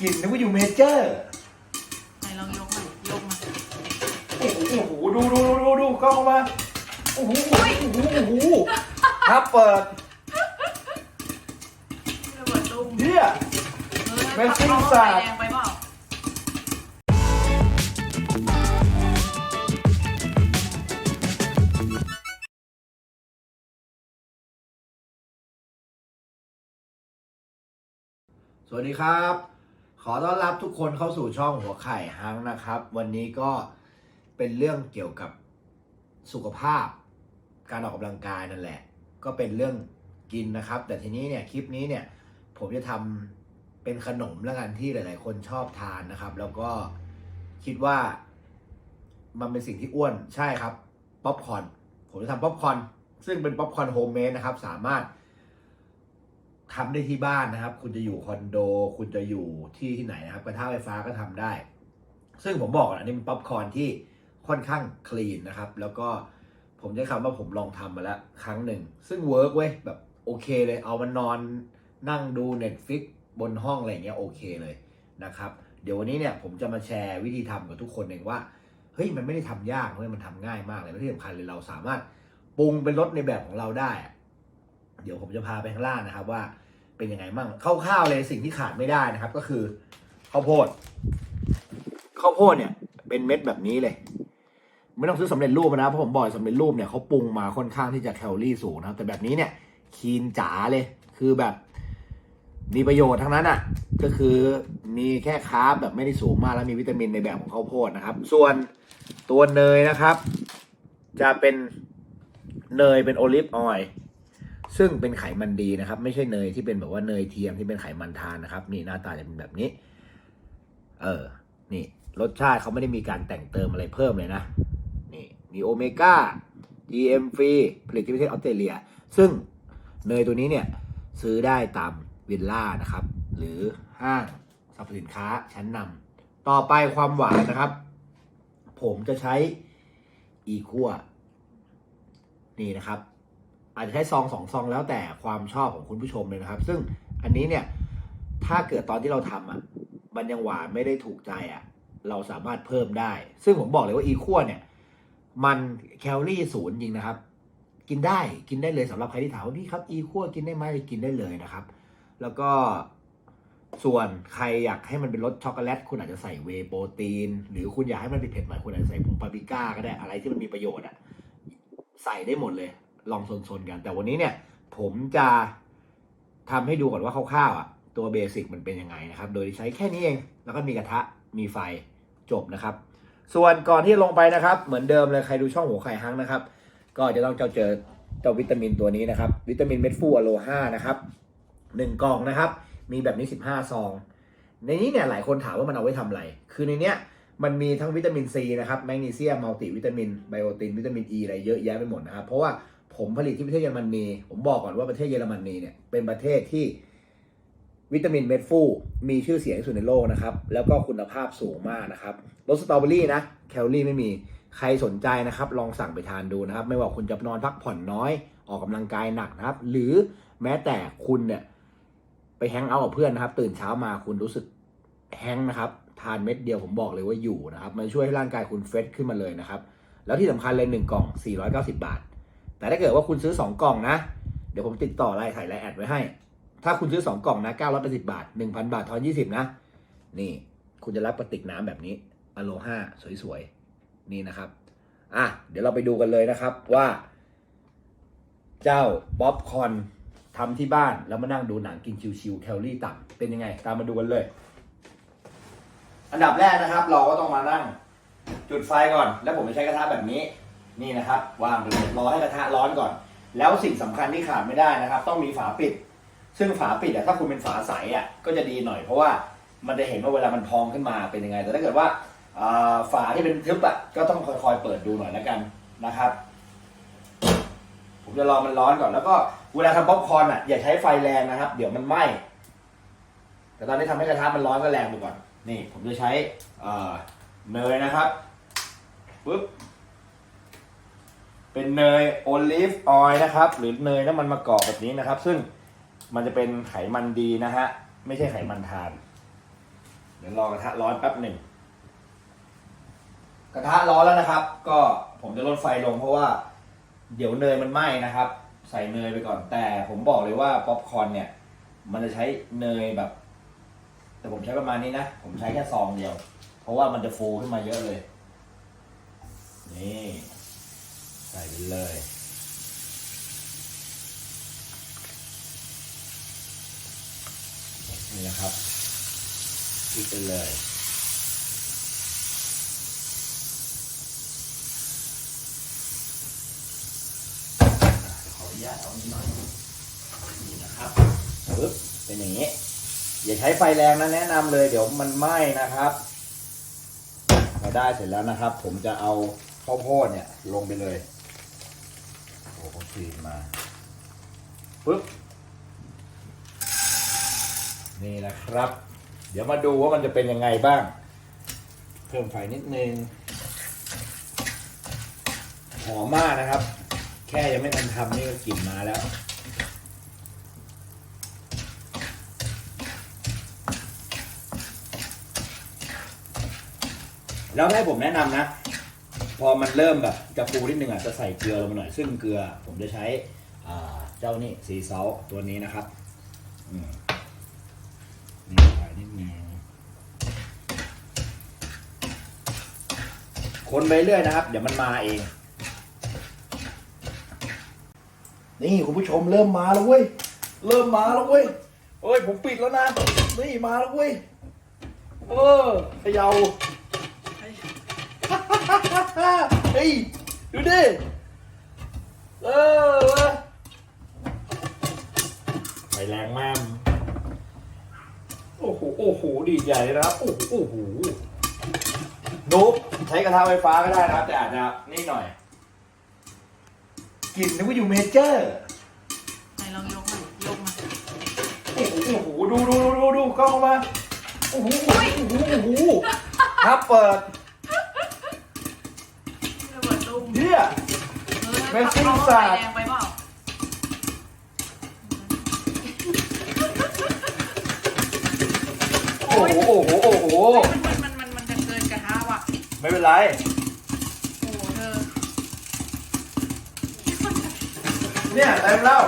กลิ่นนึกว่าอยู่เมเจอร์ ไหนลองยกหน่อยยกมาโอ้โหโอ้โหดูดูดูดูดูกล้องมา โอ้โหโอ้โหโอ้โหครับเปิดระเบิดตุ้มเนี่ยเม่ซิ่งเอาสาดไฟแรงไปเปล่าสวัสดีครับ ขอต้อนรับทุกคนเข้าสู่ช่องหัวไข่ฮังนะครับ วันนี้ก็เป็นเรื่องเกี่ยวกับสุขภาพ การออกกำลังกายนั่นแหละ ก็เป็นเรื่องกินนะครับ แต่ทีนี้เนี่ยคลิปนี้เนี่ยผมจะทำเป็นขนมแล้วกันที่หลาย ๆ คนชอบทานนะครับ แล้วก็คิดว่า มันเป็นสิ่งที่อ้วนใช่ครับป๊อปคอร์นผมจะทำป๊อปคอร์นซึ่งเป็นป๊อปคอร์นโฮมเมดนะครับ สามารถ ทำได้ที่บ้านนะครับ คุณจะอยู่คอนโด คุณจะอยู่ที่ที่ไหนนะครับกระทะไฟฟ้าก็ทำได้ ซึ่งผมบอกก่อนอันนี้เป็นป๊อปคอร์นที่ค่อนข้างคลีนนะครับ แล้วก็ผมใช้คำว่าผมลองทำมาแล้วครั้งหนึ่ง ซึ่งเวิร์กเว้ยแบบโอเคเลย เอามานนอนนั่งดู Netflix บนห้องอะไรเงี้ยโอเคเลยนะครับ เดี๋ยววันนี้เนี่ยผมจะมาแชร์วิธีทำกับทุกคนเองว่า เฮ้ยมันไม่ได้ทำยากเว้ยมันทำง่ายมากเลยและที่สำคัญเลยเราสามารถปรุงเป็นรสในแบบของเราได้ เดี๋ยวผมจะพาไปข้างล่างนะครับว่า เป็นยังไงมั่งคร่าวๆเลยสิ่งที่ขาดไม่ได้นะครับ ก็คือข้าวโพดข้าวโพดเนี่ย เป็นเม็ดแบบนี้เลย ไม่ต้องซื้อสำเร็จรูปนะเพราะผมบอกเลยสำเร็จรูปเนี่ยเขาปรุงมาค่อนข้างที่จะแคลอรี่สูงนะแต่แบบนี้เนี่ยคีนจ๋าเลย คือแบบ มีประโยชน์ทั้งนั้นอะ ก็คือมีแค่คาร์บแบบไม่ได้สูงมากแล้วมีวิตามินในแบบของข้าวโพดนะครับ ส่วนตัวเนยนะครับ จะเป็นเนยเป็นโอลิฟออยล์ ซึ่งเป็นไขมันดีนะครับ ไม่ใช่เนยที่เป็นแบบว่าเนยเทียมที่เป็นไขมันทานนะครับ นี่หน้าตาจะเป็นแบบนี้ เออ นี่ รสชาติเขาไม่ได้มีการแต่งเติมอะไรเพิ่มเลยนะ นี่ มีโอเมก้า GM ฟรีผลิตที่ประเทศออสเตรเลีย ซึ่งเนยตัวนี้เนี่ย ซื้อได้ตามวิลล่านะครับ หรือห้างสรรพสินค้าชั้นนำต่อไปความหวานนะครับ ผมจะใช้อีคัวนี่นะครับ อาจจะใช้ซองสองซองแล้วแต่ความชอบของคุณผู้ชมเลยนะครับ ซึ่งอันนี้เนี่ยถ้าเกิดตอนที่เราทำอะมันยังหวานไม่ได้ถูกใจอะเราสามารถเพิ่มได้ ซึ่งผมบอกเลยว่าอีคั่วเนี่ยมันแคลอรี่ศูนย์จริงนะครับ กินได้กินได้เลยสำหรับใครที่ถามว่าพี่ครับอีคั่วกินได้ไหมกินได้เลยนะครับ แล้วก็ส่วนใครอยากให้มันเป็นรสช็อกโกแลตคุณอาจจะใส่เวโปรตีน หรือคุณอยากให้มันเป็นเผ็ดหน่อยคุณอาจจะใส่ผงปาปริก้าก็ได้อะไรที่มันมีประโยชน์อะใส่ได้หมดเลย ลองซนๆกัน แต่วันนี้เนี่ย ผมจะทำให้ดูก่อนว่าคร่าวๆอะตัวเบสิกมันเป็นยังไงนะครับ โดยใช้แค่นี้เอง แล้วก็มีกระทะมีไฟจบนะครับ ส่วนก่อนที่จะลงไปนะครับ เหมือนเดิมเลยใครดูช่องหัวไข่ฮังนะครับ ก็จะต้องเจอเจอเจ้าวิตามินตัวนี้นะครับ วิตามินเม็ดฟูอะโลห้านะครับหนึ่งกล่องนะครับ มีแบบนี้สิบห้าซอง ในนี้เนี่ยหลายคนถามว่ามันเอาไว้ทำอะไร คือในเนี้ยมันมีทั้งวิตามินซีนะครับแมกนีเซียมมัลติวิตามินไบโอตินวิตามินอ e ีอะไรเยอะแยะไปหมดนะครับ เพราะว่า ผมผลิตที่ประเทศเยอรมนี ผมบอกก่อนว่าประเทศเยอรมนีเนี่ยเป็นประเทศที่วิตามินเม็ดฟูมีชื่อเสียงที่สุดในโลกนะครับ แล้วก็คุณภาพสูงมากนะครับรสสตรอเบอรี่นะแคลอรี่ไม่มีใครสนใจนะครับ ลองสั่งไปทานดูนะครับ ไม่ว่าคุณจะนอนพักผ่อนน้อย ออกกำลังกายหนักนะครับ หรือแม้แต่คุณเนี่ยไปแฮงเอาท์กับเพื่อนนะครับ ตื่นเช้ามาคุณรู้สึกแฮงนะครับทานเม็ดเดียวผมบอกเลยว่าอยู่นะครับ มันช่วยให้ร่างกายคุณเฟรชขึ้นมาเลยนะครับ แล้วที่สำคัญเลย1กล่อง 490 บาท แต่ถ้าเกิดว่าคุณซื้อ 2 กล่องนะ เดี๋ยวผมติดต่อไลน์ถ่ายไลน์แอดไว้ให้ ถ้าคุณซื้อ 2 กล่องนะ980บาท 1,000 บาททอน20 นะ นี่ คุณจะรับกระติกน้ำแบบนี้อโลห้าสวยๆ นี่นะครับ อะ เดี๋ยวเราไปดูกันเลยนะครับว่า เจ้าป๊อปคอนทำที่บ้านแล้วมานั่งดูหนังกินชิวๆแคลอรี่ต่ำเป็นยังไง ตามมาดูกันเลย อันดับแรกนะครับ เราก็ต้องมานั่งจุดไฟก่อน แล้วผมจะใช้กระทะแบบนี้ นี่นะครับวางไปเลยรอให้กระทะร้อนก่อน แล้วสิ่งสำคัญที่ขาดไม่ได้นะครับ ต้องมีฝาปิด ซึ่งฝาปิดอะถ้าคุณเป็นฝาใสอะก็จะดีหน่อยเพราะว่ามันจะเห็นว่าเวลามันพองขึ้นมาเป็นยังไง แต่ถ้าเกิดว่าฝาที่เป็นทึบอะก็ต้องคอยๆเปิดดูหน่อยแล้วกันนะครับ ผมจะรอมันร้อนก่อนแล้วก็เวลาทำป๊อปคอร์นอะอย่าใช้ไฟแรงนะครับ เดี๋ยวมันไหม้แต่ตอนนี้ทำให้กระทะมันร้อนก็แรงไปก่อนนี่ ผมจะใช้เอ่อเนยนะครับปึ๊บ เป็นเนยโอลิฟออยล์นะครับ หรือเนยน้ำมันมะกอกแบบนี้นะครับ ซึ่งมันจะเป็นไขมันดีนะฮะ ไม่ใช่ไขมันทาน เดี๋ยวรอกระทะร้อนแป๊บหนึ่ง กระทะร้อนแล้วนะครับ ก็ผมจะลดไฟลงเพราะว่า เดี๋ยวเนยมันไหม้นะครับ ใส่เนยไปก่อนแต่ผมบอกเลยว่าป๊อปคอร์นเนี่ย มันจะใช้เนยแบบ แต่ผมใช้ประมาณนี้นะ ผมใช้แค่ซองเดียว เพราะว่ามันจะฟูขึ้นมาเยอะเลย นี่ ใส่ไปเลยนี่นะครับคลิกไปเลยขออนุญาตเอานิดหน่อยนี่นะครับปึ๊บเป็นอย่างนี้ อย่าใช้ไฟแรงนะแนะนำเลย เดี๋ยวมันไหม้นะครับพอได้เสร็จแล้วนะครับ ผมจะเอาข้าวโพดเนี่ยลงไปเลย หเขาฟีมาปึ๊บนี่นะครับ เดี๋ยวมาดูว่ามันจะเป็นยังไงบ้าง เพิ่มไฟนิดนึงหอมมากนะครับ แค่ยังไม่ทันทำนี่ก็กลิ่นมาแล้วแล้วให้ผมแนะนำนะ พอมันเริ่มแบบจะฟูนิดนึงอะจะใส่เกลือลงมาหน่อย ซึ่งเกลือผมจะใช้เจ้านี่ซีเซอลตัวนี้นะครับนี่ใส่นิดนึงคนไปเรื่อยนะครับ เดี๋ยวมันมาเอง นี่คุณผู้ชมเริ่มมาแล้วเว้ย เริ่มมาแล้วเว้ยเอ้ยผมปิดแล้วนะ นี่มาแล้วเว้ย เออเขยา เฮ้ย ดูดิเออเว้ยไฟแรงมากโอ้โห โอ้โห ดีใหญ่เลยนะครับ โอ้โหโอ้โหนุ๊กใช้กระทะไฟฟ้าก็ได้นะครับ แต่อาจจะนี่หน่อยกลิ่นนึกว่าอยู่เมเจอร์ ไหนลองยกหน่อยยกมาโอ้โหโอ้โหดูดูดูดูดูกล้องมา โอ้โห โอ้โห โอ้โหครับเปิด ระเบิดตุ้ม เฮียเออแม่งซิ่งเอาสาดไฟแรงไปเปล่าโอ้โหโอ้โหโอ้โหมันมันมันมันจะเกินกระทะว่ะ ไม่เป็นไรโอ้โหเธอเนี่ยเต็มแล้ว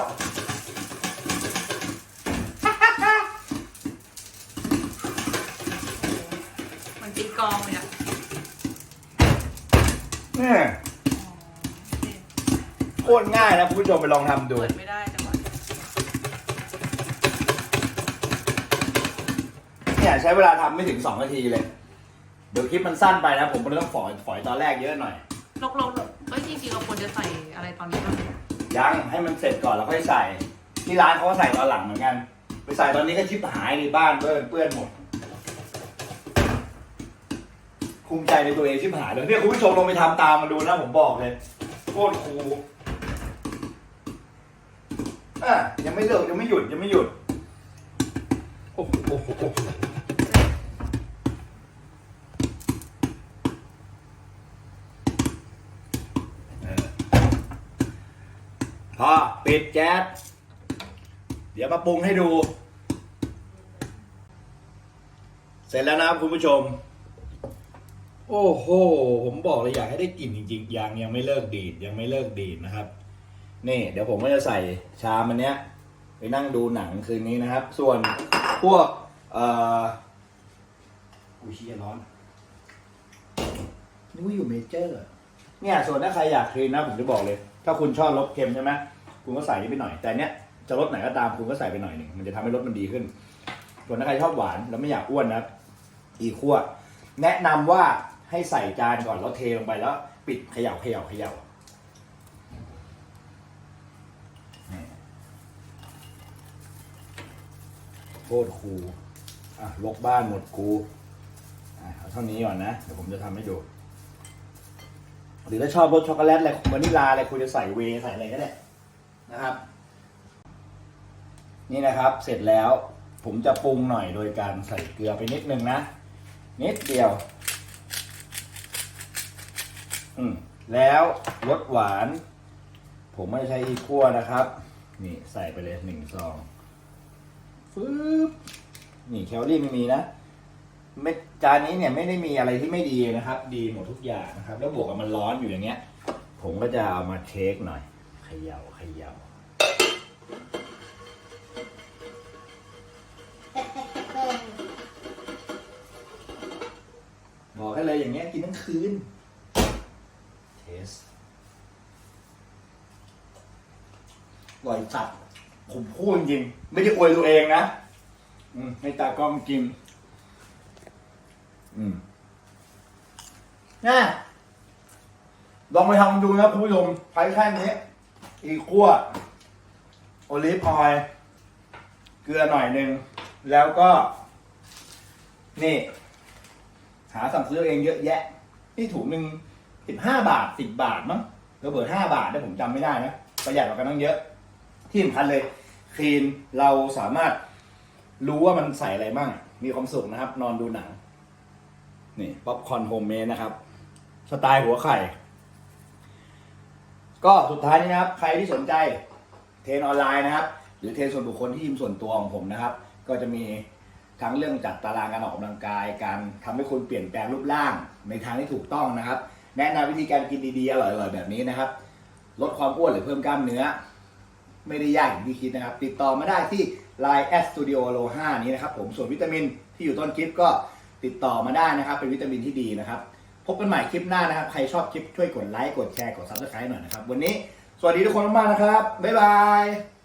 มันตีกลองเลยอะเนี่ยอ๋อโอเค โคตรง่ายนะคุณผู้ชมไปลองทำดู เปิดไม่ได้จังหวะเนี่ยใช้เวลาทำไม่ถึง 2 นาทีเลย เดี๋ยวคลิปมันสั้นไปนะ ผมก็เลยต้องฝอยฝอยตอนแรกเยอะหน่อย ลกลกลกเฮ้ยจริงๆเราควรจะใส่อะไรตอนนี้บ้างยังให้มันเสร็จก่อนแล้วค่อยใส่ ที่ร้านเขาก็ใส่ตอนหลังเหมือนกัน ไปใส่ตอนนี้ก็ชิบหายในบ้านเปื้อนเปื้อนหมดภูมิใจในตัวเองชิบหายเลยเนี่ยคุณผู้ชมลองไปทำตามมาดูนะผมบอกเลยโคตรคูล อะยังไม่เลิกยังไม่หยุดยังไม่หยุดโอ้โหโอ้โหโอ้โหเออพอปิดแก๊สเดี๋ยวมาปรุงให้ดู เสร็จแล้วนะครับคุณผู้ชม โอ้โห ผมบอกเลยอยากให้ได้กลิ่นจริงๆยังยังไม่เลิกดีดยังไม่เลิกดีดนะครับ นี่ เดี๋ยวผมก็จะใส่ชามอันเนี้ย ไปนั่งดูหนังคืนนี้นะครับ ส่วนพวก เอ่ออุ้ยเชี่ยร้อนนึกว่าอยู่เมเจอร์เนี่ย ส่วนถ้าใครอยากคลีนนะผมจะบอกเลย ถ้าคุณชอบรสเค็มใช่ไหมคุณก็ใส่นี่ไปหน่อย แต่เนี้ยจะรสไหนก็ตามคุณก็ใส่ไปหน่อยหนึ่งมันจะทำให้รสมันดีขึ้น ส่วนถ้าใครชอบหวานแล้วไม่อยากอ้วนนะอีขั้วแนะนำว่าให้ใส่จานก่อนแล้วเทลงไปแล้ว ปิดเขย่าเขย่าเขย่า โคตรคูลอะลกบ้านหมดคูอะเอาเท่านี้ก่อนนะ เดี๋ยวผมจะทำให้ดู หรือถ้าชอบรสช็อกโกแลตอะไรวานิลลาอะไรคุณจะใส่เวย์ใส่อะไรก็ได้นะครับ นี่นะครับเสร็จแล้วผมจะปรุงหน่อยโดยการใส่เกลือไปนิดนึงนะ นิดเดียว อืมแล้วรสหวาน ผมไม่ใช้อีคั่วนะครับ นี่ใส่ไปเลยหนึ่งซอง ฟึบนี่แคลอรี่ไม่มีนะเม็ดจานนี้เนี่ยไม่ได้มีอะไรที่ไม่ดีนะครับ ดีหมดทุกอย่างนะครับ แล้วบวกกับมันร้อนอยู่อย่างเงี้ย ผมก็จะเอามาเช็คหน่อยเขย่าเขย่าบอกให้เลยอย่างเงี้ยกินทั้งคืนเทสอร่อยจัด ผมพูดจริง ไม่ได้อวยตัวเองนะอืมให้ตากล้องกินอืมน่าลองไปทำดูนะคุณผู้ชมใช้แค่นี้ อีกขั้วโอลิฟออยล์เกลือหน่อยหนึ่ง แล้วก็ นี่ หาสั่งซื้อเองเยอะแยะ นี่ถุงหนึ่งสิบห้าบาทสิบบาทมั้งระเบิดห้าบาทได้ผมจำไม่ได้นะ ประหยัดกว่ากันตั้งเยอะ ที่สำคัญเลย คลีนเราสามารถรู้ว่ามันใส่อะไรบ้าง มีความสุขนะครับ นอนดูหนัง นี่ป๊อปคอนโฮมเมดนะครับ สไตล์หัวไข่ ก็สุดท้ายนี้นะครับ ใครที่สนใจเทรนออนไลน์นะครับ หรือเทรนส่วนบุคคลที่ยิมส่วนตัวของผมนะครับ ก็จะมีทั้งเรื่องจัดตารางการออกกำลังกาย การทำให้คุณเปลี่ยนแปลงรูปร่าง ในทางที่ถูกต้องนะครับ แนะนำวิธีการกินดีๆ อร่อยๆ แบบนี้นะครับ ลดความอ้วนหรือเพิ่มกล้ามเนื้อ ไม่ได้ยากอย่างที่คิดนะครับ ติดต่อมาได้ที่ Line at Studio Alo 5นี้นะครับผมส่วนวิตามินที่อยู่ต้นคลิปก็ติดต่อมาได้นะครับ เป็นวิตามินที่ดีนะครับ พบกันใหม่คลิปหน้านะครับ ใครชอบคลิปช่วยกดไลค์กดแชร์กด Subscribe หน่อยนะครับ วันนี้สวัสดีทุกคนมากๆนะครับบ๊ายบาย